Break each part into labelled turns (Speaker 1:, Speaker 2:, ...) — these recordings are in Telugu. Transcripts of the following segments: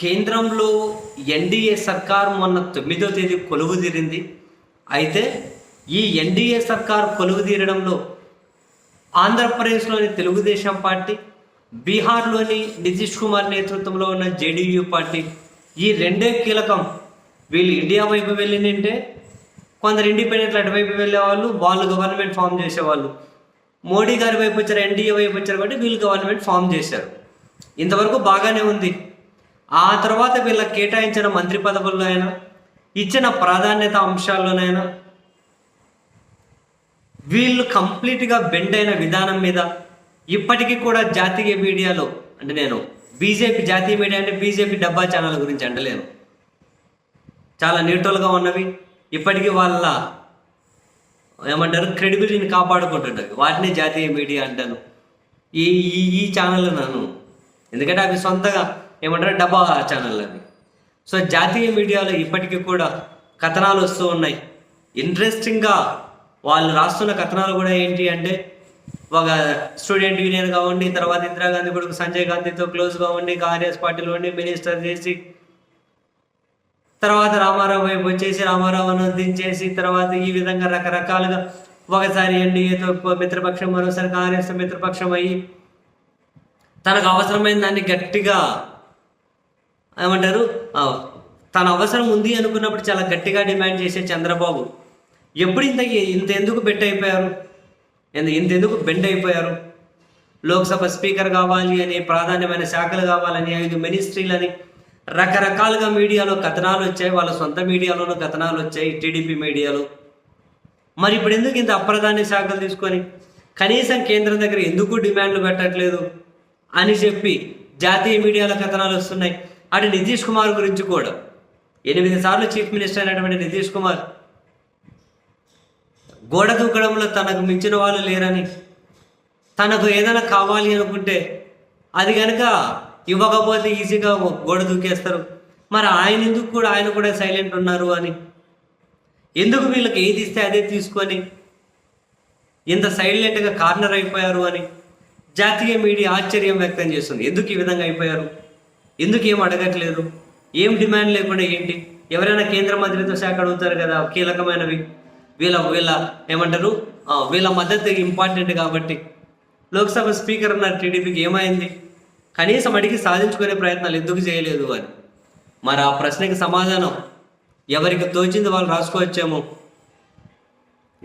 Speaker 1: కేంద్రంలో ఎన్డీఏ సర్కార్ మొన్న తొమ్మిదో తేదీ కొలువు తీరింది. అయితే ఈ ఎన్డీఏ సర్కార్ కొలువు తీరడంలో ఆంధ్రప్రదేశ్లోని తెలుగుదేశం పార్టీ బీహార్లోని నితీష్ కుమార్ నేతృత్వంలో ఉన్న జేడీయూ పార్టీ ఈ రెండే కీలకం. వీళ్ళు ఇండియా వైపు వెళ్ళిందంటే కొందరు ఇండిపెండెంట్లు అటువైపు వెళ్ళేవాళ్ళు వాళ్ళు గవర్నమెంట్ ఫామ్ చేసేవాళ్ళు. మోడీ గారి వైపు వచ్చారు ఎన్డీఏ వైపు వచ్చారు కాబట్టి వీళ్ళు గవర్నమెంట్ ఫామ్ చేశారు. ఇంతవరకు బాగానే ఉంది. ఆ తర్వాత వీళ్ళకి కేటాయించిన మంత్రి పదవుల్లో అయినా ఇచ్చిన ప్రాధాన్యత అంశాల్లోనైనా వీళ్ళు కంప్లీట్గా బెండ్ అయిన విధానం మీద ఇప్పటికీ కూడా జాతీయ మీడియాలో అంటే నేను బీజేపీ జాతీయ మీడియా అంటే బీజేపీ డబ్బా ఛానల్ గురించి అంటలేను. చాలా న్యూట్రల్గా ఉన్నవి. ఇప్పటికీ వాళ్ళ ఏమంటారు క్రెడిబిలిటీని కాపాడుకుంటుంటారు. వాటిని జాతీయ మీడియా అంటాను. ఈ ఈ ఈ ఛానల్ నన్ను ఎందుకంటే అవి సొంతగా ఏమంటారు? డబ్బా ఛానల్ అవి సో జాతీయ మీడియాలో ఇప్పటికీ కూడా కథనాలు వస్తూ ఉన్నాయి. ఇంట్రెస్టింగ్గా వాళ్ళు రాస్తున్న కథనాలు కూడా ఏంటి అంటే ఒక స్టూడెంట్ యూనియన్ కావండి తర్వాత ఇందిరాగాంధీ కొడుకు సంజయ్ గాంధీతో క్లోజ్గా ఉండి కాంగ్రెస్ పార్టీలో ఉండి మినిస్టర్ చేసి తర్వాత రామారావు వైపు వచ్చేసి రామారావును దించేసి తర్వాత ఈ విధంగా రకరకాలుగా ఒకసారి ఎన్డీఏతో మిత్రపక్షం మరోసారి కాంగ్రెస్ మిత్రపక్షం అయ్యి తనకు అవసరమైన దాన్ని గట్టిగా ఏమంటారు? తన అవసరం ఉంది అనుకున్నప్పుడు చాలా గట్టిగా డిమాండ్ చేసే చంద్రబాబు. ఎప్పుడు ఇంత ఇంత ఎందుకు బెట్ అయిపోయారు? ఇంత ఎందుకు బెండ్ అయిపోయారు? లోక్సభ స్పీకర్ కావాలి అని ప్రాధాన్యమైన శాఖలు కావాలని ఐదు మినిస్ట్రీలని రకరకాలుగా మీడియాలో కథనాలు వచ్చాయి. వాళ్ళ సొంత మీడియాలోనూ కథనాలు వచ్చాయి టీడీపీ మీడియాలో. మరి ఇప్పుడు ఎందుకు ఇంత అప్రధాన్య శాఖలు తీసుకొని? కనీసం కేంద్రం దగ్గర ఎందుకు డిమాండ్లు పెట్టట్లేదు? అని చెప్పి జాతీయ మీడియాలో కథనాలు వస్తున్నాయి. అటు నితీష్ కుమార్ గురించి కూడా. ఎనిమిది సార్లు చీఫ్ మినిస్టర్ అయినటువంటి నితీష్ కుమార్. గోడ దూకడంలో తనకు మించిన వాళ్ళు లేరని. తనకు ఏదైనా కావాలి అనుకుంటే అది కనుక ఇవ్వకపోతే ఈజీగా గోడ దూకేస్తారు మరి ఆయన ఎందుకు కూడా ఆయన కూడా సైలెంట్ ఉన్నారు అని. ఎందుకు వీళ్ళకి ఏది ఇస్తే అదే తీసుకొని ఇంత సైలెంట్గా కార్నర్ అయిపోయారు అని జాతీయ మీడియా ఆశ్చర్యం వ్యక్తం చేస్తుంది. ఎందుకు ఈ విధంగా అయిపోయారు? ఎందుకు ఏం అడగట్లేదు? ఏం డిమాండ్ లేకుండా ఏంటి? ఎవరైనా కేంద్ర మంత్రిత్వ శాఖ అడుగుతారు కదా కీలకమైనవి. వీళ్ళ వీళ్ళ ఏమంటారు? వీళ్ళ మద్దతు ఇంపార్టెంట్ కాబట్టి. లోక్సభ స్పీకర్ అన్న టీడీపీకి ఏమైంది? కనీసం అడిగి సాధించుకునే ప్రయత్నాలు ఎందుకు చేయలేదు అని మరి ఆ ప్రశ్నకి సమాధానం? ఎవరికి తోచింది వాళ్ళు రాసుకోవచ్చేమో?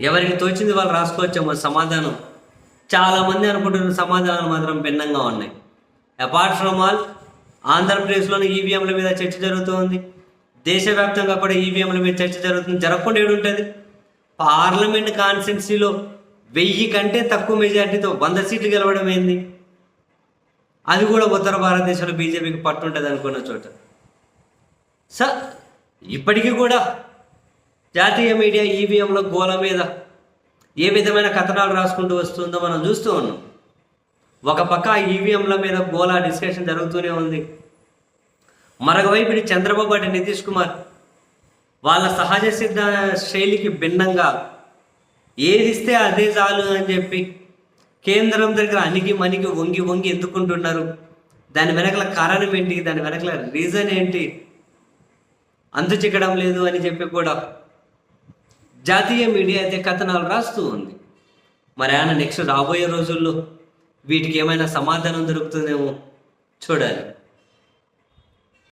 Speaker 1: ఎవరికి తోచింది వాళ్ళు రాసుకోవచ్చేమో సమాధానం? చాలామంది అనుకుంటున్న సమాధానాలు మాత్రం భిన్నంగా ఉన్నాయి. అపార్ట్ ఫ్రమ్ ఆల్ ఆంధ్రప్రదేశ్లోని ఈవీఎంల మీద చర్చ జరుగుతోంది. దేశవ్యాప్తంగా కూడా ఈవీఎంల మీద చర్చ జరుగుతుంది. జరగకుండా ఏడుంటుంది. పార్లమెంట్ కాన్స్టిట్యున్సీలో వెయ్యి కంటే తక్కువ మెజార్టీతో వంద సీట్లు గెలవడం ఏంది? అది కూడా ఉత్తర భారతదేశంలో బీజేపీకి పట్టుంటుంది అనుకున్న చోట. స ఇప్పటికీ కూడా జాతీయ మీడియా ఈవీఎంల గోల మీద ఏ విధమైన కథనాలు రాసుకుంటూ వస్తుందో మనం చూస్తూ ఉన్నాం. ఒక పక్క ఈవీఎంల మీద గోలా డిస్కషన్ జరుగుతూనే ఉంది. మరొక వైపు చంద్రబాబు అటు నితీష్ కుమార్ వాళ్ళ సహజ సిద్ధ శైలికి భిన్నంగా ఏది ఇస్తే అదే చాలు అని చెప్పి కేంద్రం దగ్గర అణిగి మణిగి వంగి వంగి ఎందుకుంటున్నారు? దాని వెనకల కారణం ఏంటి? దాని వెనకల రీజన్ ఏంటి? అంతు చిక్కడం లేదు అని చెప్పి కూడా జాతీయ మీడియా అయితే కథనాలు రాస్తూ ఉంది. మరి ఆయన నెక్స్ట్ రాబోయే రోజుల్లో వీటికి ఏమైనా సమాధానం దొరుకుతుందేమో చూడాలి.